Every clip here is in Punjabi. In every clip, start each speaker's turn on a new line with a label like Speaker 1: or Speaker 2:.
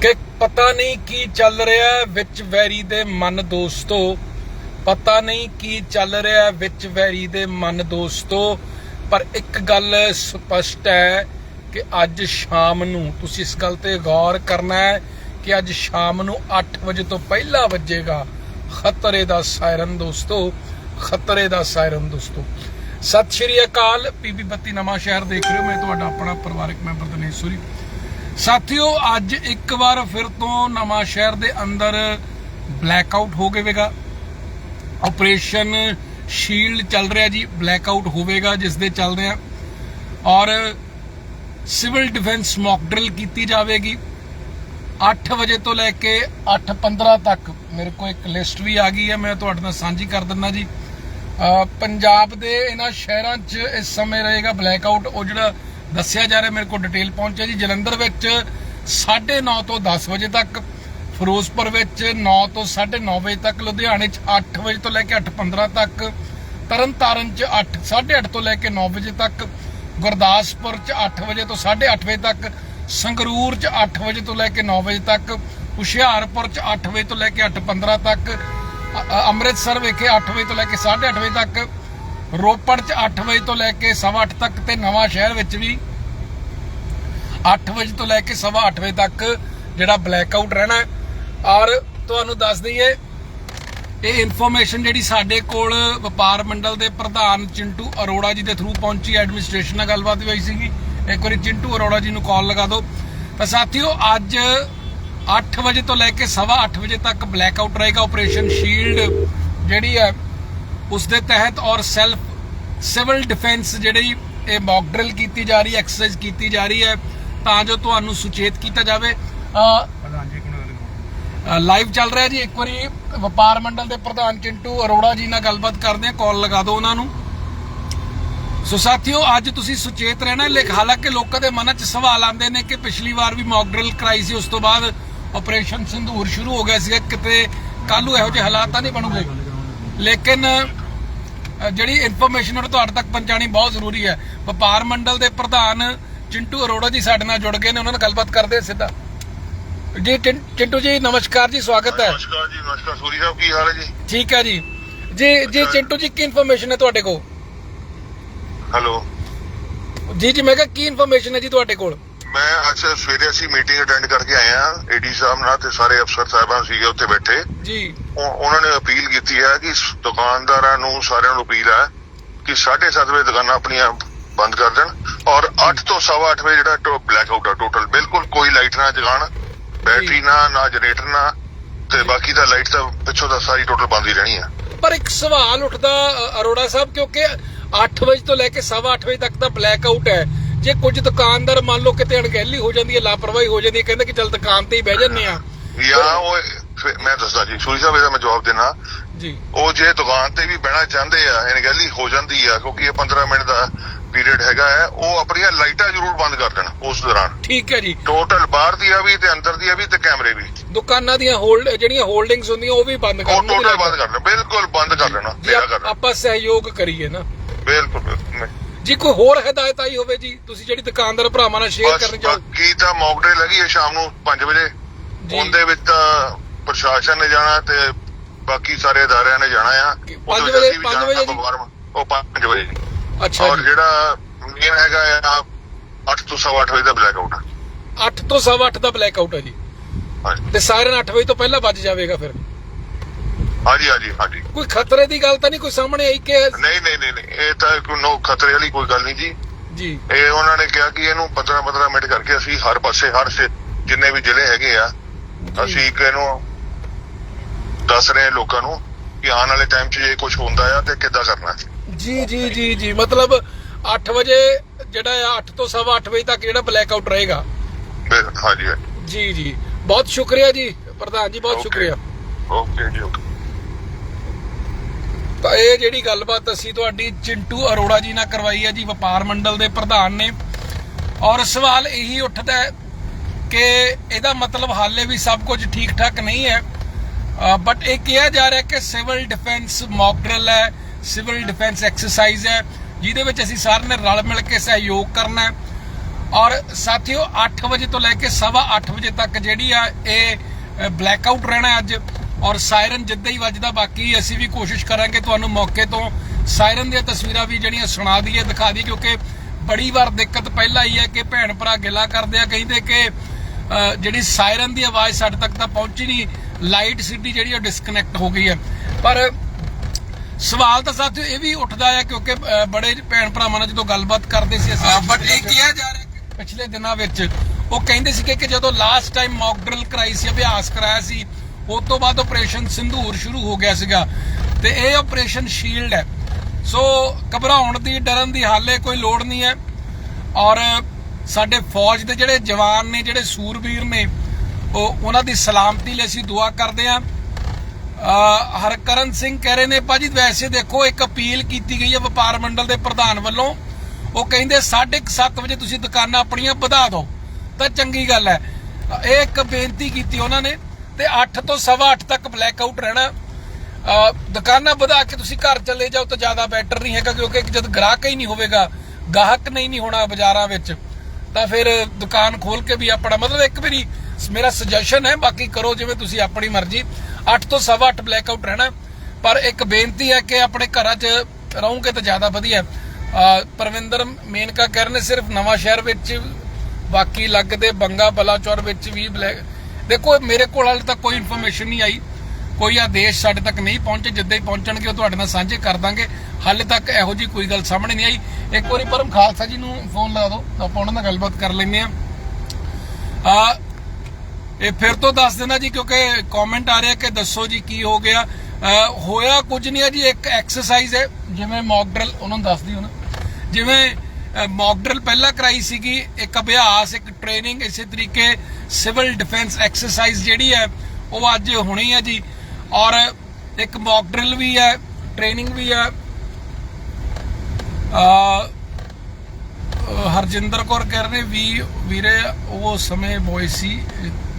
Speaker 1: ਕਿ ਪਤਾ ਨਹੀਂ ਕੀ ਚੱਲ ਰਿਹਾ ਵਿੱਚ ਵੈਰੀ ਦੇ ਮਨ ਦੋਸਤੋ। ਪਤਾ ਨਹੀਂ ਕੀ ਚੱਲ ਰਿਹਾ ਵਿੱਚ ਵੈਰੀ ਦੇ ਮਨ ਦੋਸਤੋ। ਪਰ ਇੱਕ ਗੱਲ ਸਪਸ਼ਟ ਹੈ ਕਿ ਅੱਜ ਸ਼ਾਮ ਨੂੰ, ਤੁਸੀਂ ਇਸ ਗੱਲ ਤੇ ਗੌਰ ਕਰਨਾ ਹੈ ਕਿ ਅੱਜ ਸ਼ਾਮ ਨੂੰ 8 ਵਜੇ ਤੋਂ ਪਹਿਲਾਂ ਵੱਜੇਗਾ ਖਤਰੇ ਦਾ ਸਾਇਰਨ ਦੋਸਤੋ। ਖਤਰੇ ਦਾ ਸਾਇਰਨ ਦੋਸਤੋ। ਸਤਿ ਸ਼੍ਰੀ ਅਕਾਲ ਪੀਪੀ ਬੱਤੀ ਨਵਾਂ ਸ਼ਹਿਰ ਦੇਖ ਰਹੇ ਹੋ। ਮੈਂ ਤੁਹਾਡਾ ਆਪਣਾ ਪਰਿਵਾਰਕ ਮੈਂਬਰ ਦਿਨੇਸ਼ ਸੂਰੀ। ਸਾਥੀਓ, ਅੱਜ ਇੱਕ ਵਾਰ ਫਿਰ ਤੋਂ ਨਵਾਂ ਸ਼ਹਿਰ ਦੇ ਅੰਦਰ ਬਲੈਕ ਆਊਟ ਹੋ ਗਿਆਵੇਗਾ ਆਪਰੇਸ਼ਨ ਸ਼ੀਲਡ ਚੱਲ ਰਿਹਾ ਜੀ ਬਲੈਕ ਆਊਟ ਹੋਵੇਗਾ ਜਿਸ ਦੇ ਚੱਲਦੇ ਆ। ਔਰ ਸਿਵਲ ਡਿਫੈਂਸ ਮੌਕ ਡਰਿਲ ਕੀਤੀ ਜਾਵੇਗੀ। 8 ਵਜੇ ਤੋਂ ਲੈ ਕੇ 8:15 ਤੱਕ ਮੇਰੇ ਕੋਲ ਇੱਕ ਲਿਸਟ ਵੀ ਆ ਗਈ ਹੈ, ਮੈਂ ਤੁਹਾਡੇ ਨਾਲ ਸਾਂਝੀ ਕਰ ਦਿੰਦਾ ਜੀ। ਪੰਜਾਬ ਦੇ ਇਹਨਾਂ ਸ਼ਹਿਰਾਂ 'ਚ ਇਸ ਸਮੇਂ ਰਹੇਗਾ ਬਲੈਕ ਆਊਟ ਉਹ ਜਿਹੜਾ ਦੱਸਿਆ ਜਾ ਰਿਹਾ ਮੇਰੇ ਕੋਲ ਡਿਟੇਲ ਪਹੁੰਚਿਆ ਜੀ। ਜਲੰਧਰ ਵਿੱਚ 9:30 ਤੋਂ 10 ਵਜੇ ਤੱਕ, ਫਿਰੋਜ਼ਪੁਰ ਵਿੱਚ 9 ਤੋਂ 9:30 ਵਜੇ ਤੱਕ, ਲੁਧਿਆਣੇ 'ਚ 8 ਵਜੇ ਤੋਂ ਲੈ ਕੇ 8:15 ਤੱਕ, ਤਰਨਤਾਰਨ 'ਚ 8 8:30 ਤੋਂ ਲੈ ਕੇ 9 ਵਜੇ ਤੱਕ, ਗੁਰਦਾਸਪੁਰ 'ਚ 8 ਵਜੇ ਤੋਂ 8:30 ਵਜੇ ਤੱਕ, ਸੰਗਰੂਰ 'ਚ 8 ਵਜੇ ਤੋਂ ਲੈ ਕੇ 9 ਵਜੇ ਤੱਕ, ਹੁਸ਼ਿਆਰਪੁਰ 'ਚ 8 ਵਜੇ ਤੋਂ ਲੈ ਕੇ 8:15 ਤੱਕ ਅੰਮ੍ਰਿਤਸਰ ਵਿਖੇ 8 ਵਜੇ ਤੋਂ ਲੈ ਕੇ 8:30 ਵਜੇ ਤੱਕ ਰੋਪੜ 'ਚ 8 ਵਜੇ ਤੋਂ ਲੈ ਕੇ 8:30 ਤੱਕ ਤੇ ਨਵਾਂ ਸ਼ਹਿਰ ਵਿੱਚ ਵੀ 8 ਵਜੇ ਤੋਂ ਲੈ ਕੇ 8:30 ਵਜੇ ਤੱਕ ਜਿਹੜਾ ਬਲੈਕ ਆਊਟ ਰਹਿਣਾ ਔਰ ਤੁਹਾਨੂੰ ਦੱਸ ਦਈਏ, ਇਹ ਇਨਫੋਰਮੇਸ਼ਨ ਜਿਹੜੀ ਸਾਡੇ ਕੋਲ ਵਪਾਰ ਮੰਡਲ ਦੇ ਪ੍ਰਧਾਨ ਚਿੰਟੂ ਅਰੋੜਾ ਜੀ ਦੇ ਥਰੂ ਪਹੁੰਚੀ ਐਡਮਿਨਿਸਟ੍ਰੇਸ਼ਨ ਨਾਲ ਗੱਲਬਾਤ ਵੀ ਹੋਈ ਸੀਗੀ। ਇੱਕ ਵਾਰੀ ਚਿੰਟੂ ਅਰੋੜਾ ਜੀ ਨੂੰ ਕਾਲ ਲਗਾ ਦਿਓ। ਤਾਂ ਸਾਥੀਓ, ਅੱਜ 8 ਵਜੇ ਤੋਂ ਲੈ ਕੇ 8:30 ਵਜੇ ਤੱਕ ਬਲੈਕ ਆਊਟ ਰਹੇਗਾ ਆਪਰੇਸ਼ਨ ਸ਼ੀਲਡ ਜਿਹੜੀ ਹੈ। ਉਸ ਦੇ ਤਹਿਤ ਔਰ ਸੈਲਫ ਸਿਵਲ ਡਿਫੈਂਸ ਜਿਹੜੀ ਇਹ ਮੌਕ ਡਰਿਲ ਕੀਤੀ ਜਾ ਰਹੀ ਹੈ ਐਕਸਰਸਾਈਜ਼ ਕੀਤੀ ਜਾ ਰਹੀ ਹੈ, ਤਾਂ ਜੋ ਤੁਹਾਨੂੰ ਸੁਚੇਤ ਕੀਤਾ ਜਾਵੇ। ਲਾਈਵ ਚੱਲ ਰਿਹਾ ਜੀ, ਇੱਕ ਵਾਰੀ ਵਪਾਰ ਮੰਡਲ ਦੇ ਪ੍ਰਧਾਨ ਚਿੰਟੂ ਅਰੋੜਾ ਜੀ ਨਾਲ ਗੱਲਬਾਤ ਕਰਦੇ ਆ ਕਾਲ ਲਗਾ ਦਿਓ ਉਹਨਾਂ ਨੂੰ। ਸੋ ਸਾਥੀਓ, ਅੱਜ ਤੁਸੀਂ ਸੁਚੇਤ ਰਹਿਣਾ ਲੇਕਿਨ ਹਾਲਾਂਕਿ ਲੋਕਾਂ ਦੇ ਮਨਾਂ 'ਚ ਸਵਾਲ ਆਉਂਦੇ ਨੇ ਕਿ ਪਿਛਲੀ ਵਾਰ ਵੀ ਮੌਕ ਡਰਿਲ ਕਰਾਈ ਸੀ, ਉਸ ਤੋਂ ਬਾਅਦ ਆਪਰੇਸ਼ਨ ਸਿੰਧੂਰ ਸ਼ੁਰੂ ਹੋ ਗਿਆ ਸੀ ਕਿਤੇ ਕੱਲ੍ਹ ਨੂੰ ਇਹੋ ਜਿਹੇ ਹਾਲਾਤ ਤਾਂ ਨਹੀਂ ਬਣੂਗੇ। ਲੇਕਿਨ ਜਿਹੜੀ ਇਨਫੋਰਮੇਸ਼ਨ ਉਹ ਤੁਹਾਡੇ ਤੱਕ ਪਹੁੰਚਾਣੀ ਬਹੁਤ ਜ਼ਰੂਰੀ ਹੈ। ਵਪਾਰ ਮੰਡਲ ਦੇ ਪ੍ਰਧਾਨ ਚਿੰਟੂ ਅਰੋੜਾ ਜੀ ਸਾਡੇ ਨਾਲ ਜੁੜ ਗਏ ਨੇ ਉਹਨਾਂ ਨਾਲ ਗੱਲਬਾਤ ਕਰਦੇ ਸਿੱਧਾ। ਜੀ ਚਿੰਟੂ ਜੀ ਨਮਸਕਾਰ ਜੀ ਸਵਾਗਤ ਹੈ।
Speaker 2: ਨਮਸਕਾਰ ਜੀ ਨਮਸਕਾਰ। ਸੂਰੀ ਸਾਹਿਬ ਕੀ ਹਾਲ ਹੈ ਜੀ?
Speaker 1: ਠੀਕ ਹੈ ਜੀ। ਜੀ ਜੀ ਚਿੰਟੂ ਜੀ ਕੀ ਇਨਫੋਰਮੇਸ਼ਨ ਹੈ ਤੁਹਾਡੇ ਕੋਲ?
Speaker 2: ਹੈਲੋ।
Speaker 1: ਜੀ ਜੀ ਮੈਂ ਕਿਹਾ ਕੀ ਇਨਫੋਰਮੇਸ਼ਨ ਹੈ ਜੀ ਤੁਹਾਡੇ ਕੋਲ?
Speaker 2: ਮੈਂ ਅੱਜ ਸਵੇਰੇ ਅਸੀਂ ਮੀਟਿੰਗ ਅਟੈਂਡ ਕਰਕੇ ਆਏ ਆ ਏਡੀ ਸਾਹਿਬ ਨਾਲ ਤੇ ਸਾਰੇ ਅਫਸਰ ਸਾਹਿਬਾਨ ਸੀਗੇ ਉੱਥੇ ਬੈਠੇ।
Speaker 1: ਜੀ।
Speaker 2: ਉਹ- ਉਹਨਾਂ ਨੇ ਅਪੀਲ ਕੀਤੀ ਹੈ ਕਿ ਦੁਕਾਨਦਾਰਾਂ ਨੂੰ ਸਾਰਿਆਂ ਨੂੰ ਅਪੀਲ ਹੈ ਕਿ 7:30 ਵਜੇ ਦੁਕਾਨਾਂ ਆਪਣੀਆਂ ਬੰਦ ਕਰ ਦੇਣ ਔਰ 8 ਤੋਂ 8:30 ਵਜੇ ਜਿਹੜਾ ਬਲੈਕ ਆਊਟ ਆ ਟੋਟਲ ਬਿਲਕੁਲ ਕੋਈ ਲਾਈਟ ਨਾ ਜਗਾਣ ਬੈਟਰੀ ਨਾ ਨਾ ਜਨਰੇਟਰ ਨਾ ਤੇ ਬਾਕੀ ਦਾ ਲਾਈਟ ਤਾਂ ਪਿੱਛੋਂ ਦਾ ਸਾਰੀ ਟੋਟਲ ਬੰਦ ਹੀ ਰਹਿਣੀ ਆ।
Speaker 1: ਪਰ ਇੱਕ ਸਵਾਲ ਉੱਠਦਾ ਅਰੋੜਾ ਸਾਹਿਬ ਕਿਉਂਕਿ 8 ਵਜੇ ਤੋਂ ਲੈ ਕੇ 8:30 ਵਜੇ ਤੱਕ ਦਾ ਬਲੈਕ ਆਊਟ ਹੈ। ਜੇ ਕੁਝ ਦੁਕਾਨਦਾਰ ਮੰਨ ਲਓ ਕਿਤੇ ਅਣਗਹਿਲੀ ਹੋ ਜਾਂਦੀ ਹੈ ਲਾਪਰਵਾਹੀ ਹੋ ਜਾਂਦੀ ਹੈ ਕਹਿੰਦੇ ਕਿ ਚੱਲ ਦੁਕਾਨ ਤੇ ਹੀ ਬਹਿ ਜੰਨੇ ਆ
Speaker 2: ਜਾਂ ਉਹ ਫਿਰ ਮੈਂ ਦੱਸਦਾ ਜੀ ਸੂਰੀ ਸਾਹਿਬ ਇਹਦਾ ਮੈਂ ਜਵਾਬ ਦੇਣਾ
Speaker 1: ਜੀ।
Speaker 2: ਉਹ ਜੇ ਦੁਕਾਨ ਤੇ ਵੀ ਬਹਿਣਾ ਚਾਹੁੰਦੇ ਆ ਅਣਗਹਿਲੀ ਹੋ ਜਾਂਦੀ ਆ ਕਿਉਂਕਿ ਇਹ 15 ਮਿੰਟ ਦਾ ਪੀਰੀਅਡ ਹੈਗਾ ਹੈ ਉਹ ਆਪਣੀਆਂ ਲਾਈਟਾਂ ਜ਼ਰੂਰ ਬੰਦ ਕਰ ਦੇਣ ਉਸ ਦੌਰਾਨ।
Speaker 1: ਠੀਕ ਹੈ ਜੀ।
Speaker 2: ਟੋਟਲ ਬਾਹਰ ਦੀਆਂ ਵੀ ਤੇ ਅੰਦਰ ਦੀਆਂ ਵੀ ਤੇ ਕੈਮਰੇ ਵੀ।
Speaker 1: ਦੁਕਾਨਾਂ ਦੀਆਂ ਹੋਲਡ ਜਿਹੜੀਆਂ ਹੋਲਡਿੰਗਸ ਹੁੰਦੀਆਂ ਉਹ ਵੀ ਬੰਦ
Speaker 2: ਉਹ
Speaker 1: ਕਰਨ
Speaker 2: ਟੋਟਲ ਬੰਦ ਕਰ ਦੇਣ ਬਿਲਕੁਲ ਬੰਦ ਕਰ ਦੇਣਾ
Speaker 1: ਜੀ
Speaker 2: ਮੇਰਾ
Speaker 1: ਆਪ-
Speaker 2: ਕਰ ਦੇਣਾ
Speaker 1: ਆਪਾਂ ਸਹਿਯੋਗ ਕਰੀਏ ਨਾ।
Speaker 2: ਬਿਲਕੁਲ ਬਿਲਕੁਲ।
Speaker 1: ਜੀ ਕੋਈ ਹੋਰ ਹਦਾਇਤ ਆਈ ਹੋਵੇ ਜੀ ਤੁਸੀਂ ਜਿਹੜੀ ਦੁਕਾਨਦਾਰ ਭਰਾਵਾਂ ਨਾਲ ਸ਼ੇਅਰ ਕਰਨੀ ਚਾਹੋ
Speaker 2: ਬਾਕੀ ਤਾਂ ਮੌਕ ਡੇ ਲੱਗੀ ਹੈ ਸ਼ਾਮ ਨੂੰ 5 ਵਜੇ। ਉਹਦੇ ਵਿੱਚ ਤਾਂ ਪ੍ਰਸ਼ਾਸਨ ਨੇ ਜਾਣਾ ਤੇ ਬਾਕੀ ਸਾਰੇ ਅਦਾਰਿਆਂ ਨੇ ਜਾਣਾ ਆ।
Speaker 1: ਕਿ
Speaker 2: ਉਹਦੇ
Speaker 1: ਪੰਜ
Speaker 2: ਵਿੱਚ
Speaker 1: ਵਜੇ-
Speaker 2: ਅਸੀਂ ਵੀ
Speaker 1: ਪੰਜ
Speaker 2: ਜਾਣਾ
Speaker 1: ਵਜੇ ਜੀ?
Speaker 2: ਬਾਜ਼ਾਰ। ਉਹ 5 ਵਜੇ।
Speaker 1: ਅੱਛਾ
Speaker 2: ਔਰ ਜਿਹੜਾ ਮੇਨ ਹੈਗਾ ਆ 8 ਤੋਂ 8:30 ਵਜੇ ਦਾ ਬਲੈਕ ਆਊਟ
Speaker 1: 8 ਤੋਂ 8:30 ਦਾ ਬਲੈਕ ਆਊਟ ਹੈ ਜੀ। ਤੇ ਸਾਇਰਨ 8 ਵਜੇ ਤੋਂ ਪਹਿਲਾਂ ਵੱਜ ਜਾਵੇਗਾ ਫਿਰ।
Speaker 2: ਹਾਂਜੀ ਹਾਂਜੀ ਹਾਂਜੀ।
Speaker 1: ਕੋਈ ਖਤਰੇ ਦੀ ਗੱਲ ਤਾਂ ਨਹੀਂ ਕੋਈ ਸਾਹਮਣੇ ਆਈ ਕਿ
Speaker 2: ਨਹੀਂ ਨਹੀਂ ਨਹੀਂ ਨਹੀਂ, ਇਹ ਤਾਂ ਕੋਈ ਨੋ ਖਤਰੇ ਵਾਲੀ ਕੋਈ ਗੱਲ ਨਹੀਂ ਜੀ।
Speaker 1: ਜੀ।
Speaker 2: ਇਹ ਉਹਨਾਂ ਨੇ ਕਿਹਾ ਕਿ ਇਹਨੂੰ 15 15 ਮਿੰਟ ਕਰਕੇ ਅਸੀਂ ਹਰ ਪਾਸੇ ਹਰ ਸੇ ਜਿੰਨੇ ਵੀ ਜ਼ਿਲ੍ਹੇ ਹੈਗੇ ਆ ਅਸੀਂ ਇੱਕ ਇਹਨੂੰ ਦੱਸ ਰਹੇ ਹਾਂ ਲੋਕਾਂ ਨੂੰ ਕਿ ਆਉਣ ਵਾਲੇ ਟਾਈਮ 'ਚ ਇਹ ਕੁਝ ਹੁੰਦਾ ਆ ਤੇ ਕਿੱਦਾਂ ਕਰਨਾ।
Speaker 1: ਜੀ ਜੀ ਜੀ ਜੀ। ਮਤਲਬ 8 ਵਜੇ ਜਿਹੜਾ ਆ 8 ਤੋਂ 8:30 ਵਜੇ ਤੱਕ ਜਿਹੜਾ ਬਲੈਕ ਆਊਟ ਰਹੇਗਾ।
Speaker 2: ਬਿਲ- ਹਾਂਜੀ
Speaker 1: ਜੀ ਜੀ। ਬਹੁਤ ਸ਼ੁਕਰੀਆ ਜੀ ਪ੍ਰਧਾਨ ਜੀ ਬਹੁਤ. ਸ਼ੁਕਰੀਆ।
Speaker 2: ਓਕੇ ਜੀ ਓਕੇ
Speaker 1: ਤਾਂ ਇਹ ਜਿਹੜੀ ਗੱਲਬਾਤ ਅਸੀਂ ਤੁਹਾਡੀ ਚਿੰਟੂ ਅਰੋੜਾ ਜੀ ਨਾਲ ਕਰਵਾਈ ਹੈ ਜੀ, ਵਪਾਰ ਮੰਡਲ ਦੇ ਪ੍ਰਧਾਨ ਨੇ। ਔਰ ਸਵਾਲ ਇਹੀ ਉੱਠਦਾ ਹੈ ਕਿ ਇਹਦਾ ਮਤਲਬ ਹਾਲੇ ਵੀ ਸਭ ਕੁਝ ਠੀਕ ਠਾਕ ਨਹੀਂ ਹੈ। ਬਟ ਇਹ ਕਿਹਾ ਜਾ ਰਿਹਾ ਕਿ ਸਿਵਲ ਡਿਫੈਂਸ ਮੌਕ ਡਰਿਲ ਹੈ, ਸਿਵਲ ਡਿਫੈਂਸ ਐਕਸਰਸਾਈਜ਼ ਹੈ, ਜਿਹਦੇ ਵਿੱਚ ਅਸੀਂ ਸਾਰਿਆਂ ਨੇ ਰਲ ਮਿਲ ਕੇ ਸਹਿਯੋਗ ਕਰਨਾ ਹੈ। ਔਰ ਸਾਥੀਓ 8 ਵਜੇ ਤੋਂ ਲੈ ਕੇ ਸਵਾ 8 ਵਜੇ ਤੱਕ ਜਿਹੜੀ ਆ, ਇਹ ਬਲੈਕ ਆਊਟ ਰਹਿਣਾ ਅੱਜ। ਔਰ ਸਾਇਰਨ ਜਿੱਦਾਂ ਹੀ ਵੱਜਦਾ ਬਾਕੀ ਅਸੀਂ ਵੀ ਕੋਸ਼ਿਸ਼ ਕਰਾਂਗੇ ਤੁਹਾਨੂੰ ਮੌਕੇ ਤੋਂ ਸਾਇਰਨ ਦੀਆਂ ਤਸਵੀਰਾਂ ਵੀ ਜਿਹੜੀਆਂ ਸੁਣਾ ਦਈਏ ਦਿਖਾ ਦਈਏ ਕਿਉਂਕਿ ਬੜੀ ਵਾਰ ਦਿੱਕਤ ਪਹਿਲਾਂ ਹੀ ਹੈ ਕਿ ਭੈਣ ਭਰਾ ਗਿਲਾ ਕਰਦੇ ਆ ਕਹਿੰਦੇ ਕਿ ਜਿਹੜੀ ਸਾਇਰਨ ਦੀ ਆਵਾਜ਼ ਸਾਡੇ ਤੱਕ ਤਾਂ ਪਹੁੰਚੀ ਨਹੀਂ ਲਾਈਟ ਸਿਟੀ ਜਿਹੜੀ ਉਹ ਡਿਸਕਨੈਕਟ ਹੋ ਗਈ ਹੈ। ਪਰ ਸਵਾਲ ਤਾਂ ਸਾਥੀਓ ਇਹ ਵੀ ਉੱਠਦਾ ਹੈ ਕਿਉਂਕਿ ਬੜੇ ਭੈਣ ਭਰਾਵਾਂ ਨਾਲ ਜਦੋਂ ਗੱਲਬਾਤ ਕਰਦੇ ਸੀ ਅਸੀਂ ਬਟ ਇਹ ਕਿਹਾ ਜਾ ਰਿਹਾ ਪਿਛਲੇ ਦਿਨਾਂ ਵਿੱਚ ਉਹ ਕਹਿੰਦੇ ਸੀ ਕਿ ਜਦੋਂ ਲਾਸਟ ਟਾਈਮ ਮੌਕ ਡਰਿਲ ਕਰਾਈ ਸੀ ਅਭਿਆਸ ਕਰਾਇਆ ਸੀ ਉਸ ਤੋਂ ਬਾਅਦ ਆਪਰੇਸ਼ਨ ਸਿੰਧੂਰ ਸ਼ੁਰੂ ਹੋ ਗਿਆ ਸੀਗਾ ਤੇ ਇਹ ਆਪਰੇਸ਼ਨ ਸ਼ੀਲਡ ਹੈ। ਸੋ ਘਬਰਾਉਣ ਦੀ, ਡਰਨ ਦੀ ਹਾਲੇ ਕੋਈ ਲੋੜ ਨਹੀਂ ਹੈ। ਔਰ ਸਾਡੇ ਫੌਜ ਦੇ ਜਿਹੜੇ ਜਵਾਨ ਨੇ, ਜਿਹੜੇ ਸੂਰਬੀਰ ਨੇ, ਉਹ ਉਹਨਾਂ ਦੀ ਸਲਾਮਤੀ ਲਈ ਅਸੀਂ ਦੁਆ ਕਰਦੇ ਹਾਂ। ਹਰਕਰਨ ਸਿੰਘ ਕਹਿ ਰਹੇ ਨੇ, ਭਾਜੀ, ਵੈਸੇ ਦੇਖੋ, ਇੱਕ ਅਪੀਲ ਕੀਤੀ ਗਈ ਹੈ ਵਪਾਰ ਮੰਡਲ ਦੇ ਪ੍ਰਧਾਨ ਵੱਲੋਂ। ਉਹ ਕਹਿੰਦੇ 7:30 ਵਜੇ ਤੁਸੀਂ ਦੁਕਾਨਾਂ ਆਪਣੀਆਂ ਵਧਾ ਦਿਓ। ਤਾਂ ਚੰਗੀ ਗੱਲ ਹੈ। ਇਹ ਇੱਕ ਬੇਨਤੀ ਕੀਤੀ ਉਹਨਾਂ ਨੇ। ਤੇ 8 ਤੋਂ 8:30 ਤੱਕ ਬਲੈਕ ਆਊਟ ਰਹਿਣਾ। ਅਹ ਦੁਕਾਨਾਂ ਵਧਾ ਕੇ ਤੁਸੀਂ ਘਰ ਚਲੇ ਜਾਓ ਤਾਂ ਜ਼ਿਆਦਾ ਬੈਟਰ ਨਹੀਂ ਹੈਗਾ, ਕਿਉਂਕਿ ਜਦ ਗ੍ਰਾਹਕ ਹੀ ਨਹੀਂ ਹੋਵੇਗਾ, ਗਾਹਕ ਨਹੀਂ ਨਹੀਂ ਹੋਣਾ ਬਾਜ਼ਾਰਾਂ ਵਿੱਚ, ਤਾਂ ਫਿਰ ਦੁਕਾਨ ਖੋਲ ਕੇ ਵੀ ਆਪਣਾ ਮਤਲਬ ਇੱਕ ਵਾਰੀ ਮੇਰਾ ਸੁਜੈਸ਼ਨ ਹੈ, ਬਾਕੀ ਕਰੋ ਜਿਵੇਂ ਤੁਸੀਂ ਆਪਣੀ ਮਰਜ਼ੀ। 8 ਤੋਂ 8:30 ਬਲੈਕ ਆਊਟ ਰਹਿਣਾ, ਪਰ ਇੱਕ ਬੇਨਤੀ ਹੈ ਕਿ ਆਪਣੇ ਘਰਾਂ 'ਚ ਰਹੋਗੇ ਤਾਂ ਜ਼ਿਆਦਾ ਵਧੀਆ। ਪਰਵਿੰਦਰ ਮੇਨਕਾ ਕਹਿ ਕਰਨੇ ਸਿਰਫ ਨਵਾਂ ਸ਼ਹਿਰ ਵਿੱਚ ਬਾਕੀ ਲੱਗਦੇ ਬੰਗਾ, ਬਲਾਚੌਰ ਵਿੱਚ ਵੀ ਬਲੈਕ ਦੇਖੋ, ਮੇਰੇ ਕੋਲ ਹਾਲੇ ਤੱਕ ਕੋਈ ਇਨਫੋਰਮੇਸ਼ਨ ਨਹੀਂ ਆਈ। ਕੋਈ ਆਦੇਸ਼ ਸਾਡੇ ਤੱਕ ਨਹੀਂ ਪਹੁੰਚੇ। ਜਿੱਦਾਂ ਹੀ ਪਹੁੰਚਣਗੇ, ਉਹ ਤੁਹਾਡੇ ਨਾਲ ਸਾਂਝੇ ਕਰ ਦਾਂਗੇ। ਹਾਲੇ ਤੱਕ ਇਹੋ ਜੀ ਕੋਈ ਗੱਲ ਸਾਹਮਣੇ ਨਹੀਂ ਆਈ। ਇੱਕ ਵਾਰੀ ਪਰਮ ਖਾਲਸਾ ਜੀ ਨੂੰ ਫੋਨ ਲਾ ਦਿਓ। ਆਪਾਂ ਉਹਨਾਂ ਨਾਲ ਗੱਲਬਾਤ ਕਰ ਲੈਂਦੇ ਆ ਆ, ਇਹ ਫਿਰ ਤੋਂ ਦੱਸ ਦੇਣਾ ਜੀ, ਕਿਉਂਕਿ ਕਮੈਂਟ ਆ ਰਿਹਾ ਕਿ ਦੱਸੋ ਜੀ ਕੀ ਹੋ ਗਿਆ। ਹੋਇਆ ਕੁਝ ਨਹੀਂ ਹੈ ਜੀ। ਇੱਕ ਐਕਸਰਸਾਈਜ਼ ਹੈ। ਜਿਵੇਂ ਮੌਕ ਡਰਿਲ ਉਹਨਾਂ ਨੂੰ ਦੱਸਦੀ ਦਿਓ ਜਿਵੇਂ ਮੌਕ ਡਰਿਲ ਪਹਿਲਾਂ ਕਰਾਈ ਸੀਗੀ। ਇੱਕ ਅਭਿਆਸ, ਇੱਕ ਟ੍ਰੇਨਿੰਗ ਇਸੇ ਤਰੀਕੇ ਸਿਵਲ ਡਿਫੈਂਸ ਐਕਸਰਸਾਈਜ਼ ਜਿਹੜੀ ਹੈ, ਉਹ ਅੱਜ ਹੋਣੀ ਹੈ ਜੀ। ਔਰ ਇੱਕ ਮੌਕ ਡਰਿਲ ਵੀ ਹੈ ਟ੍ਰੇਨਿੰਗ ਵੀ ਹੈ। ਅ ਹਰਜਿੰਦਰ ਕੌਰ ਕਹਿ ਰਹੇ ਨੇ ਵੀ ਵੀਰੇ, ਉਹ ਸਮੇਂ ਬੋਏ ਸੀ,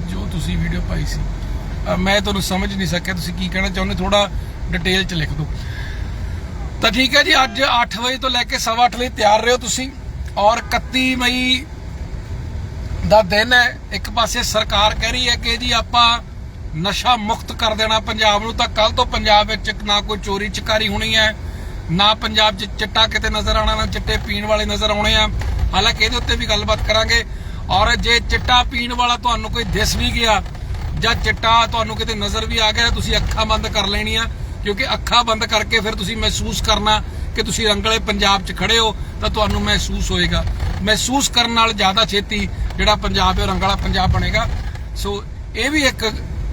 Speaker 1: ਜੋ ਤੁਸੀਂ ਵੀਡੀਓ ਪਾਈ ਸੀ। ਮੈਂ ਤੁਹਾਨੂੰ ਸਮਝ ਨਹੀਂ ਸਕਿਆ, ਤੁਸੀਂ ਕੀ ਕਹਿਣਾ ਚਾਹੁੰਦੇ ਥੋੜਾ ਡਿਟੇਲ ਚ ਲਿਖ ਦਿਓ। ਤਾਂ ਠੀਕ ਹੈ ਜੀ, ਅੱਜ 8 ਵਜੇ ਤੋਂ ਲੈ ਕੇ 8:30 ਵਜੇ ਤਿਆਰ ਰਹੋ ਤੁਸੀਂ। ਔਰ 31 ਮਈ ਦਾ ਦਿਨ ਹੈ। ਇੱਕ ਪਾਸੇ ਸਰਕਾਰ ਕਹਿ ਰਹੀ ਹੈ ਕਿ ਜੀ ਆਪਾਂ ਨਸ਼ਾ ਮੁਕਤ ਕਰ ਦੇਣਾ ਪੰਜਾਬ ਨੂੰ, ਤਾਂ ਕੱਲ ਤੋਂ ਪੰਜਾਬ ਵਿੱਚ ਨਾ ਕੋਈ ਚੋਰੀ ਚਕਾਰੀ ਹੋਣੀ ਹੈ, ਨਾ ਪੰਜਾਬ 'ਚ ਚਿੱਟਾ ਕਿਤੇ ਨਜ਼ਰ ਆਉਣਾ, ਨਾ ਚਿੱਟੇ ਪੀਣ ਵਾਲੇ ਨਜ਼ਰ ਆਉਣੇ ਆ। ਹਾਲਾਂਕਿ ਇਹਦੇ ਉੱਤੇ ਵੀ ਗੱਲਬਾਤ ਕਰਾਂਗੇ। ਔਰ ਜੇ ਚਿੱਟਾ ਪੀਣ ਵਾਲਾ ਤੁਹਾਨੂੰ ਕੋਈ ਦਿਸ ਵੀ ਗਿਆ, ਜਾਂ ਚਿੱਟਾ ਤੁਹਾਨੂੰ ਕਿਤੇ ਨਜ਼ਰ ਵੀ ਆ ਗਿਆ, ਤੁਸੀਂ ਅੱਖਾਂ ਬੰਦ ਕਰ ਲੈਣੀਆਂ, ਕਿਉਂਕਿ ਅੱਖਾਂ ਬੰਦ ਕਰਕੇ ਫਿਰ ਤੁਸੀਂ ਮਹਿਸੂਸ ਕਰਨਾ ਕਿ ਤੁਸੀਂ ਰੰਗਲੇ ਪੰਜਾਬ 'ਚ ਖੜੇ ਹੋ, ਤਾਂ ਤੁਹਾਨੂੰ ਮਹਿਸੂਸ ਹੋਏਗਾ। ਮਹਿਸੂਸ ਕਰਨ ਨਾਲ ਜ਼ਿਆਦਾ ਛੇਤੀ ਜਿਹੜਾ ਪੰਜਾਬ ਹੈ ਉਹ ਰੰਗਲਾ ਪੰਜਾਬ ਬਣੇਗਾ। ਸੋ ਇਹ ਵੀ ਇੱਕ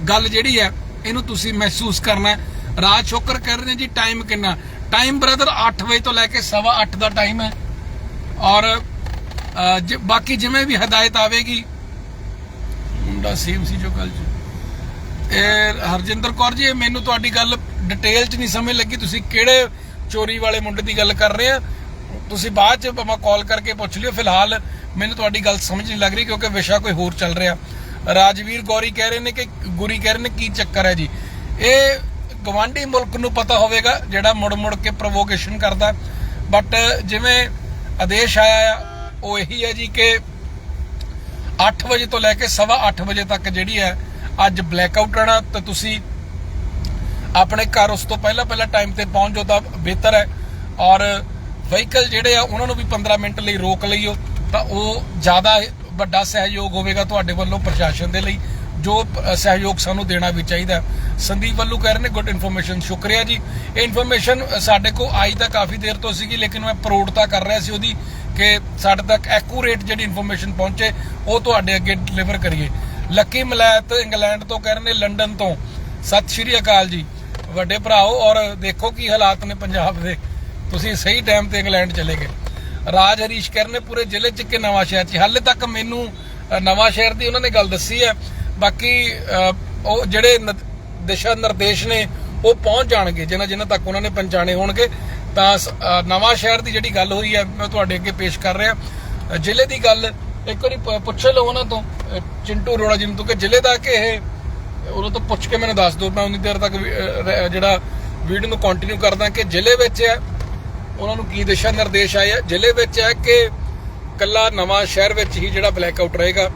Speaker 1: ਗੱਲ ਜਿਹੜੀ ਹੈ, ਇਹਨੂੰ ਤੁਸੀਂ ਮਹਿਸੂਸ ਕਰਨਾ ਰਾਜ ਸ਼ੋਕਰ ਕਹਿ ਰਹੇ ਨੇ ਜੀ ਟਾਈਮ ਕਿੰਨਾ? ਟਾਈਮ ਬ੍ਰਦਰ 8 ਵਜੇ ਤੋਂ ਲੈ ਕੇ 8:30 ਦਾ ਟਾਈਮ ਹੈ। ਔਰ ਬਾਕੀ ਜਿਵੇਂ ਵੀ ਹਦਾਇਤ ਆਵੇਗੀ, ਮੁੰਡਾ ਸੇਮ ਸੀ ਜੋ ਕੱਲ ਚ ਇਹ ਹਰਜਿੰਦਰ ਕੌਰ ਜੀ ਮੈਨੂੰ ਤੁਹਾਡੀ ਗੱਲ ਡਿਟੇਲ ਚ ਨਹੀਂ ਸਮਝ ਲੱਗੀ। ਤੁਸੀਂ ਕਿਹੜੇ ਚੋਰੀ ਵਾਲੇ ਮੁੰਡੇ ਦੀ ਗੱਲ ਕਰ ਰਹੇ ਆ ਤੁਸੀਂ ਬਾਅਦ ਚ ਮੈਂ ਕਾਲ ਕਰਕੇ ਪੁੱਛ ਲਿਓ। ਫਿਲਹਾਲ ਮੈਨੂੰ ਤੁਹਾਡੀ ਗੱਲ ਸਮਝ ਨਹੀਂ ਲੱਗ ਰਹੀ ਕਿਉਂਕਿ ਵਿਸ਼ਾ ਕੋਈ ਹੋਰ ਚੱਲ ਰਿਹਾ। ਰਾਜਵੀਰ ਗੌਰੀ ਕਹਿ ਰਹੇ ਨੇ ਕਿ ਗੁਰੀ ਕਹਿ ਰਹੇ ਨੇ ਕੀ ਚੱਕਰ ਹੈ ਜੀ। ਇਹ ਗਵਾਂਢੀ ਮੁਲਕ ਨੂੰ ਪਤਾ ਹੋਵੇਗਾ ਜਿਹੜਾ ਮੁੜ ਮੁੜ ਕੇ ਪ੍ਰੋਵੋਕੇਸ਼ਨ ਕਰਦਾ ਬਟ ਜਿਵੇਂ ਆਦੇਸ਼ ਆਇਆ ਆ, ਉਹ ਇਹੀ ਹੈ ਜੀ ਕਿ 8 ਵਜੇ ਤੋਂ ਲੈ ਕੇ 8:30 ਵਜੇ ਤੱਕ ਜਿਹੜੀ ਹੈ, ਅੱਜ ਬਲੈਕ ਆਊਟ ਰਹਿਣਾ, ਤਾਂ ਤੁਸੀਂ ਆਪਣੇ ਘਰ ਉਸ ਤੋਂ ਪਹਿਲਾਂ ਪਹਿਲਾਂ ਟਾਈਮ ਤੇ ਪਹੁੰਚ ਜਾਓ ਤਾਂ ਬਿਹਤਰ ਹੈ। ਔਰ ਵਹੀਕਲ ਜਿਹੜੇ ਆ, ਉਹਨਾਂ ਨੂੰ ਵੀ 15 ਮਿੰਟ ਲਈ ਰੋਕ ਲਈਓ। ਤਾਂ ਉਹ ਜ਼ਿਆਦਾ ਵੱਡਾ ਸਹਿਯੋਗ ਹੋਵੇਗਾ ਤੁਹਾਡੇ ਵੱਲੋਂ ਪ੍ਰਸ਼ਾਸਨ ਦੇ ਲਈ, ਜੋ ਸਹਿਯੋਗ ਸਾਨੂੰ ਦੇਣਾ ਵੀ ਚਾਹੀਦਾ। ਸੰਦੀਪ ਵੱਲੋਂ ਕਹਿ ਰਹੇ ਨੇ ਗੁੱਡ ਇਨਫੋਰਮੇਸ਼ਨ ਸ਼ੁਕਰੀਆ ਜੀ। ਇਹ ਇਨਫੋਰਮੇਸ਼ਨ ਸਾਡੇ ਕੋਲ ਆਈ ਤਾਂ ਕਾਫੀ ਦੇਰ ਤੋਂ ਸੀਗੀ, ਲੇਕਿਨ ਮੈਂ ਪ੍ਰੋੜਤਾ ਕਰ ਰਿਹਾ ਸੀ ਉਹਦੀ ਕਿ ਸਾਡੇ ਤੱਕ ਐਕੂਰੇਟ ਜਿਹੜੀ ਇਨਫੋਰਮੇਸ਼ਨ ਪਹੁੰਚੇ, ਉਹ ਤੁਹਾਡੇ ਅੱਗੇ ਡਿਲੀਵਰ ਕਰੀਏ। ਲੱਕੀ ਮਲੈਤ ਇੰਗਲੈਂਡ ਤੋਂ ਕਹਿ ਰਹੇ ਨੇ ਲੰਡਨ ਤੋਂ। ਸਤਿ ਸ਼੍ਰੀ ਅਕਾਲ ਜੀ। ਵੱਡੇ ਭਰਾਓ, ਔਰ ਦੇਖੋ ਕੀ ਹਾਲਾਤ ਨੇ ਪੰਜਾਬ ਦੇ। ਤੁਸੀਂ ਸਹੀ ਟਾਈਮ ਤੇ ਇੰਗਲੈਂਡ ਚਲੇ ਗਏ। ਰਾਜ ਹਰੀਸ਼ ਕਰਨੇ ਪੂਰੇ ਜ਼ਿਲ੍ਹੇ ਚ ਕਿ ਨਵਾਂ ਸ਼ਹਿਰ ਚ ਹਾਲੇ ਤੱਕ ਮੈਨੂੰ ਨਵਾਂ ਸ਼ਹਿਰ ਦੀ ਉਹਨਾਂ ਨੇ ਗੱਲ ਦੱਸੀ ਹੈ। ਬਾਕੀ ਉਹ ਜਿਹੜੇ ਦਿਸ਼ਾ ਨਿਰਦੇਸ਼ ਨੇ ਉਹ ਪਹੁੰਚ ਜਾਣਗੇ ਜਿਨ੍ਹਾਂ ਜਿਨ੍ਹਾਂ ਤੱਕ ਉਹਨਾਂ ਨੇ ਪਹੁੰਚਾਣੇ ਹੋਣਗੇ। ਤਾਂ ਨਵਾਂ ਸ਼ਹਿਰ ਦੀ ਜਿਹੜੀ ਗੱਲ ਹੋਈ ਹੈ ਮੈਂ ਤੁਹਾਡੇ ਅੱਗੇ ਪੇਸ਼ ਕਰ ਰਿਹਾ। ਅ, ਜ਼ਿਲ੍ਹੇ ਦੀ ਗੱਲ ਇੱਕ ਵਾਰੀ ਪੁੱਛ ਲਓ ਉਹਨਾਂ ਤੋਂ। ਚਿੰਟੂ ਰੋੜਾ ਜੀ ਨੂੰ ਤੋਂ ਕਿ ਜ਼ਿਲ੍ਹੇ ਦਾ ਕਿ ਇਹ ਉਹਨਾਂ ਤੋਂ ਪੁੱਛ ਕੇ ਮੈਨੂੰ ਦੱਸ ਦਿਓ। ਮੈਂ ਉਨੀ ਦੇਰ ਤੱਕ ਜਿਹੜਾ ਵੀਡੀਓ ਨੂੰ ਕੰਟੀਨਿਊ ਕਰਦਾ ਕਿ ਜ਼ਿਲ੍ਹੇ ਵਿੱਚ ਹੈ ਉਹਨਾਂ ਨੂੰ ਕੀ ਦਿਸ਼ਾ ਨਿਰਦੇਸ਼ ਆਏ ਆ? ਜ਼ਿਲ੍ਹੇ ਵਿੱਚ ਹੈ ਕਿ ਕੱਲਾ ਨਵਾਂ ਸ਼ਹਿਰ ਵਿੱਚ ਹੀ ਜਿਹੜਾ ਬਲੈਕ ਆਊਟ ਰਹੇਗਾ।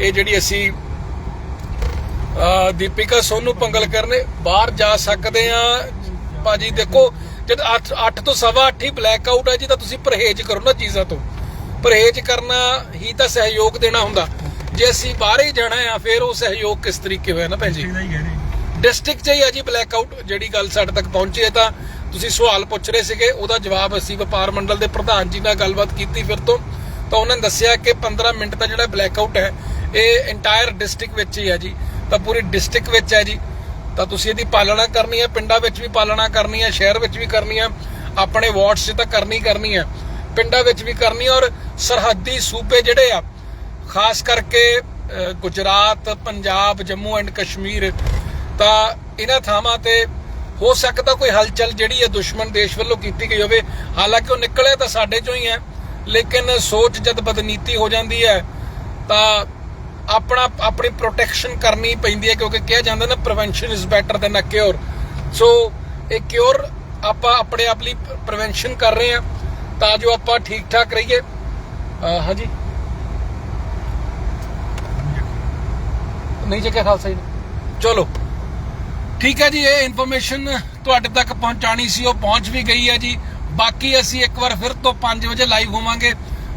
Speaker 1: ਇਹ ਜਿਹੜੀ ਅਸੀਂ ਦੀਪਿਕਾ ਸੋਨੂ ਪੰਗਲ ਕਰਨੇ ਬਾਹਰ ਜਾ ਸਕਦੇ ਆ। ਭਾਜੀ ਦੇਖੋ ਜਦ 8 8 ਤੋਂ ਸਵਾ 8 ਹੀ ਬਲੈਕ ਆਊਟ ਹੈ ਜੀ ਤਾਂ ਤੁਸੀਂ ਪਰਹੇਜ਼ ਕਰੋ ਨਾ ਚੀਜ਼ਾਂ ਤੋਂ। ਪਰਹੇਜ਼ ਕਰਨਾ ਹੀ ਤਾਂ ਸਹਿਯੋਗ ਦੇਣਾ ਹੁੰਦਾ। ਜੇ ਅਸੀਂ ਬਾਹਰ ਹੀ ਜਾਣਾ ਆ ਫਿਰ ਉਹ ਸਹਿਯੋਗ ਕਿਸ ਤਰੀਕੇ ਹੋਇਆ ਨਾ ਭੈਣ ਜੀ? ਡਿਸਟ੍ਰਿਕਟ 'ਚ ਹੀ ਆ ਜੀ ਬਲੈਕ ਆਊਟ ਜਿਹੜੀ ਗੱਲ ਸਾਡੇ ਤੱਕ ਪਹੁੰਚੀ ਹੈ ਤਾਂ ਤੁਸੀਂ ਸਵਾਲ ਪੁੱਛ ਰਹੇ ਸੀਗੇ, ਉਹਦਾ ਜਵਾਬ ਅਸੀਂ ਵਪਾਰ ਮੰਡਲ ਦੇ ਪ੍ਰਧਾਨ ਜੀ ਨਾਲ ਗੱਲਬਾਤ ਕੀਤੀ ਫਿਰ ਤੋਂ। ਤਾਂ ਉਹਨਾਂ ਨੇ ਦੱਸਿਆ ਕਿ 15 ਮਿੰਟ ਦਾ ਜਿਹੜਾ ਬਲੈਕ ਆਊਟ ਹੈ, ਇਹ ਇੰਟਾਇਰ ਡਿਸਟ੍ਰਿਕਟ ਵਿੱਚ ਹੀ ਹੈ ਜੀ। ਤਾਂ ਪੂਰੀ ਡਿਸਟ੍ਰਿਕਟ ਵਿੱਚ ਹੈ ਜੀ। ਤਾਂ ਤੁਸੀਂ ਇਹਦੀ ਪਾਲਣਾ ਕਰਨੀ ਹੈ, ਪਿੰਡਾਂ ਵਿੱਚ ਵੀ ਪਾਲਣਾ ਕਰਨੀ ਹੈ, ਸ਼ਹਿਰ ਵਿੱਚ ਵੀ ਕਰਨੀ ਹੈ, ਆਪਣੇ ਵਾਰਡਸ 'ਚ ਤਾਂ ਕਰਨੀ ਕਰਨੀ ਹੈ, ਪਿੰਡਾਂ ਵਿੱਚ ਵੀ ਕਰਨੀ ਔਰ ਸਰਹੱਦੀ ਸੂਬੇ ਜਿਹੜੇ ਆ, ਖਾਸ ਕਰਕੇ ਗੁਜਰਾਤ, ਪੰਜਾਬ, ਜੰਮੂ ਐਂਡ ਕਸ਼ਮੀਰ, ਤਾਂ ਇਹਨਾਂ ਥਾਵਾਂ ਤੇ ਹੋ ਸਕਦਾ ਕੋਈ ਹਲਚਲ ਜਿਹੜੀ ਹੈ ਦੁਸ਼ਮਣ ਦੇਸ਼ ਵੱਲੋਂ ਕੀਤੀ ਗਈ ਹੋਵੇ। ਹਾਲਾਂਕਿ ਉਹ ਨਿਕਲੇ ਤਾਂ ਸਾਡੇ ਚੋਂ ਹੀ ਹੈ, ਲੇਕਿਨ ਸੋਚ ਜਦ ਬਦਨੀਤੀ ਹੋ ਜਾਂਦੀ ਹੈ, ਤਾਂ ਆਪਣਾ ਆਪਣੀ ਪ੍ਰੋਟੈਕਸ਼ਨ ਕਰਨੀ ਪੈਂਦੀ ਹੈ, ਕਿਉਂਕਿ ਕਿਹਾ ਜਾਂਦਾ ਨਾ prevention is better than a cure so ਇਹ ਕਿਉਰ ਆਪਾਂ ਆਪਣੇ ਆਪ ਲਈ ਪ੍ਰੀਵੈਂਸ਼ਨ ਕਰ ਰਹੇ ਹਾਂ, ਤਾਂ ਜੋ ਆਪਾਂ ਠੀਕ ਠਾਕ ਰਹੀਏ ਹਾਂਜੀ? ਨਹੀਂ ਜੇ ਖਾਲਸਾ ਜੀ ਚਲੋ। ਠੀਕ ਹੈ ਜੀ, ਇਹ ਇਨਫੋਰਮੇਸ਼ਨ ਤੁਹਾਡੇ ਤੱਕ ਪਹੁੰਚਾਣੀ ਸੀ, ਉਹ ਪਹੁੰਚ ਵੀ ਗਈ ਹੈ ਜੀ। ਬਾਕੀ ਅਸੀਂ ਇੱਕ ਵਾਰ ਫਿਰ ਤੋਂ 5 ਵਜੇ ਲਾਈਵ ਹੋਵਾਂਗੇ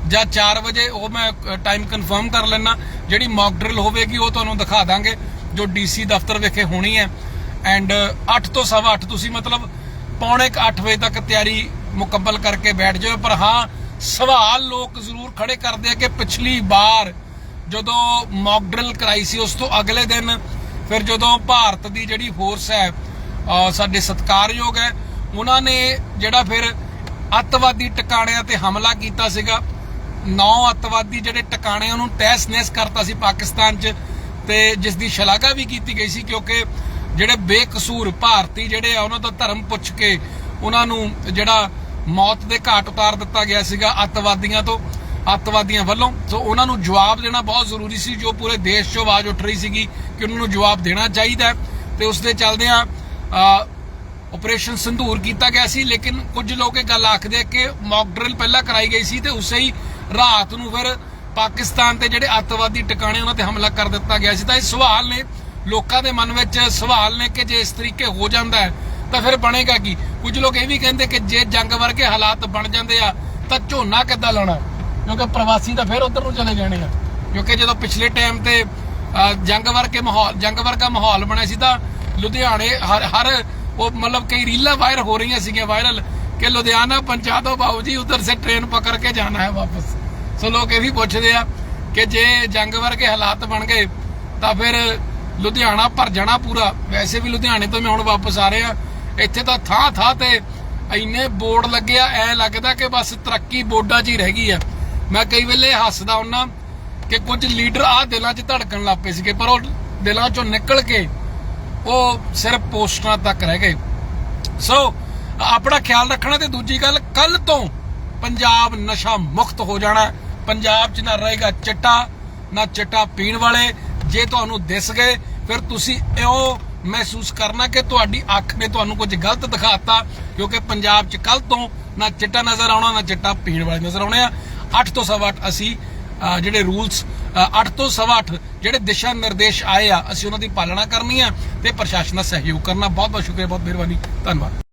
Speaker 1: ਜਾਂ 4 ਵਜੇ, ਉਹ ਮੈਂ ਟਾਈਮ ਕਨਫਰਮ ਕਰ ਲੈਣਾ ਜਿਹੜੀ ਮੌਕ ਡਰਿਲ ਹੋਵੇਗੀ, ਉਹ ਤੁਹਾਨੂੰ ਦਿਖਾ ਦਾਂਗੇ, ਜੋ ਡੀਸੀ ਦਫ਼ਤਰ ਵਿਖੇ ਹੋਣੀ ਹੈ। ਐਂਡ 8 ਤੋਂ ਸਵਾ 8 ਤੁਸੀਂ ਮਤਲਬ ਪੌਣੇ 8 ਵਜੇ ਤੱਕ ਤਿਆਰੀ ਮੁਕੰਮਲ ਕਰਕੇ ਬੈਠ ਜਾਓ ਪਰ ਹਾਂ, ਸਵਾਲ ਲੋਕ ਜ਼ਰੂਰ ਖੜੇ ਕਰਦੇ ਆ ਕਿ ਪਿਛਲੀ ਵਾਰ ਜਦੋਂ ਮੌਕ ਡਰਿਲ ਕਰਾਈ ਸੀ, ਉਸ ਤੋਂ ਅਗਲੇ ਦਿਨ ਫਿਰ ਜਦੋਂ ਭਾਰਤ ਦੀ ਜਿਹੜੀ ਫੋਰਸ ਹੈ ਸਾਡੇ ਸਤਿਕਾਰਯੋਗ ਹੈ, ਉਹਨਾਂ ਨੇ ਜਿਹੜਾ ਫਿਰ ਅੱਤਵਾਦੀ ਟਿਕਾਣਿਆਂ ਤੇ ਹਮਲਾ ਕੀਤਾ ਸੀਗਾ। ਨੌ ਅੱਤਵਾਦੀ ਜਿਹੜੇ ਟਿਕਾਣੇ ਉਹਨੂੰ ਤਹਿਸ ਨਹਿਸ ਕਰਤਾ ਸੀ ਪਾਕਿਸਤਾਨ 'ਚ ਤੇ ਜਿਸ ਦੀ ਸ਼ਲਾਘਾ ਵੀ ਕੀਤੀ ਗਈ ਸੀ ਕਿਉਂਕਿ ਜਿਹੜੇ ਬੇਕਸੂਰ ਭਾਰਤੀ ਜਿਹੜੇ ਆ, ਉਹਨਾਂ ਦਾ ਧਰਮ ਪੁੱਛ ਕੇ ਉਹਨਾਂ ਨੂੰ ਜਿਹੜਾ ਮੌਤ ਦੇ ਘਾਟ ਉਤਾਰ ਦਿੱਤਾ ਗਿਆ ਸੀਗਾ ਅੱਤਵਾਦੀਆਂ ਤੋਂ। ਅੱਤਵਾਦੀਆਂ ਵੱਲੋਂ। ਸੋ ਉਹਨਾਂ ਨੂੰ ਜਵਾਬ ਦੇਣਾ ਬਹੁਤ ਜ਼ਰੂਰੀ ਸੀ ਜੋ ਪੂਰੇ ਦੇਸ਼ 'ਚੋਂ ਆਵਾਜ਼ ਉੱਠ ਰਹੀ ਸੀਗੀ ਕਿ ਉਹਨਾਂ ਨੂੰ ਜਵਾਬ ਦੇਣਾ ਚਾਹੀਦਾ ਤੇ ਉਸ ਦੇ ਚੱਲਦਿਆਂ ਅ, ਆਪਰੇਸ਼ਨ ਸੰਧੂਰ ਕੀਤਾ ਗਿਆ ਸੀ ਲੇਕਿਨ ਕੁਝ ਲੋਕ ਇਹ ਗੱਲ ਆਖਦੇ ਕਿ ਮੌਕ ਡਰਿਲ ਪਹਿਲਾਂ ਕਰਾਈ ਗਈ ਸੀ ਤੇ ਉਸੇ ਹੀ ਰਾਤ ਨੂੰ ਫਿਰ ਪਾਕਿਸਤਾਨ ਤੇ ਜਿਹੜੇ ਅੱਤਵਾਦੀ ਟਿਕਾਣੇ ਉਹਨਾਂ ਤੇ ਹਮਲਾ ਕਰ ਦਿੱਤਾ ਗਿਆ ਸੀ। ਤਾਂ ਇਹ ਸਵਾਲ ਨੇ ਲੋਕਾਂ ਦੇ ਮਨ ਵਿੱਚ ਸਵਾਲ ਨੇ ਕਿ ਜੇ ਇਸ ਤਰੀਕੇ ਹੋ ਜਾਂਦਾ ਹੈ ਤਾਂ ਫਿਰ ਬਣੇਗਾ ਕੀ? ਕੁਝ ਲੋਕ ਇਹ ਵੀ ਕਹਿੰਦੇ ਕਿ ਜੇ ਜੰਗ ਵਰਗੇ ਹਾਲਾਤ ਬਣ ਜਾਂਦੇ ਆ ਤਾਂ ਝੋਨਾ ਕਿੱਦਾਂ ਲਾਣਾ ਕਿਉਂਕਿ ਪ੍ਰਵਾਸੀ ਤਾਂ ਫਿਰ ਉਧਰ ਨੂੰ ਚਲੇ ਜਾਣੇ ਆ। ਕਿਉਂਕਿ ਜਦੋਂ ਪਿਛਲੇ ਟਾਈਮ ਤੇ ਜੰਗ ਵਰਗੇ ਮਾਹੌਲ, ਜੰਗ ਵਰਗਾ ਮਾਹੌਲ ਬਣਿਆ ਸੀ ਤਾਂ ਲੁਧਿਆਣੇ ਹਰ ਹਰ ਉਹ ਮਤਲਬ ਕਈ ਰੀਲਾਂ ਵਾਇਰ ਹੋ ਰਹੀਆਂ ਸੀਗੀਆਂ ਵਾਇਰਲ ਕਿ ਲੁਧਿਆਣਾ ਪਹੁੰਚਾ ਬਾਬੂ ਜੀ ਉਧਰ ਸੇ ਟ੍ਰੇਨ ਪਕੜ ਕੇ ਜਾਣਾ ਹੈ ਵਾਪਸ। ਸੋ ਲੋਕ ਇਹ ਵੀ ਪੁੱਛਦੇ ਆ ਕਿ ਜੇ ਜੰਗ ਵਰਗੇ ਹਾਲਾਤ ਬਣ ਗਏ ਤਾਂ ਫਿਰ ਲੁਧਿਆਣਾ ਭਰ ਜਾਣਾ ਪੂਰਾ। ਵੈਸੇ ਵੀ ਲੁਧਿਆਣੇ ਤੋਂ ਮੈਂ ਹੁਣ ਵਾਪਸ ਆ ਰਿਹਾ। ਇੱਥੇ ਤਾਂ ਥਾਂ ਥਾਂ ਤੇ ਇੰਨੇ ਬੋਰਡ ਲੱਗਿਆ ਐ ਲੱਗਦਾ ਕਿ ਬਸ ਤਰੱਕੀ ਬੋਰਡਾਂ 'ਚ ਹੀ ਰਹਿ ਗਈ ਆ। ਮੈਂ ਕਈ ਵੇਲੇ ਹੱਸਦਾ ਹੁੰਨਾ ਕਿ ਕੁਝ ਲੀਡਰ ਆ ਦਿਲਾਂ 'ਚ ਧੜਕਣ ਲੱਗ ਪਏ ਸੀਗੇ, ਪਰ ਉਹ ਦਿਲਾਂ 'ਚੋਂ ਨਿਕਲ ਕੇ ਉਹ ਸਿਰਫ ਪੋਸਟਰਾਂ ਤੱਕ ਰਹਿ ਗਏ। ਸੋ ਆਪਣਾ ਖਿਆਲ ਰੱਖਣਾ ਤੇ ਦੂਜੀ ਗੱਲ, ਕੱਲ ਤੋਂ ਪੰਜਾਬ ਨਸ਼ਾ ਮੁਕਤ ਹੋ ਜਾਣਾ ਪੰਜਾਬ 'ਚ ਨਾ ਰਹੇਗਾ ਚਿੱਟਾ, ਨਾ ਚਿੱਟਾ ਪੀਣ ਵਾਲੇ। ਜੇ ਤੁਹਾਨੂੰ ਦਿਸ ਗਏ, ਫਿਰ ਤੁਸੀਂ ਇਉਂ ਮਹਿਸੂਸ ਕਰਨਾ ਕਿ ਤੁਹਾਡੀ ਅੱਖ ਨੇ ਤੁਹਾਨੂੰ ਕੁਝ ਗਲਤ ਦਿਖਾਤਾ, ਕਿਉਂਕਿ ਪੰਜਾਬ 'ਚ ਕੱਲ ਤੋਂ ਨਾ ਚਿੱਟਾ ਨਜ਼ਰ ਆਉਣਾ, ਨਾ ਚਿੱਟਾ ਪੀਣ ਵਾਲੇ ਨਜ਼ਰ ਆਉਣੇ ਆ। 8 ਤੋਂ ਸਵਾ ਅੱਠ ਅਸੀਂ ਜਿਹੜੇ ਰੂਲਸ 8 ਤੋਂ ਸਵਾ ਅੱਠ ਜਿਹੜੇ ਦਿਸ਼ਾ ਨਿਰਦੇਸ਼ ਆਏ ਆ, ਅਸੀਂ ਉਹਨਾਂ ਦੀ ਪਾਲਣਾ ਕਰਨੀ ਆ ਤੇ ਪ੍ਰਸ਼ਾਸਨ ਦਾ ਸਹਿਯੋਗ ਕਰਨਾ। ਬਹੁਤ ਬਹੁਤ ਸ਼ੁਕਰੀਆ, ਬਹੁਤ ਮਿਹਰਬਾਨੀ। ਧੰਨਵਾਦ।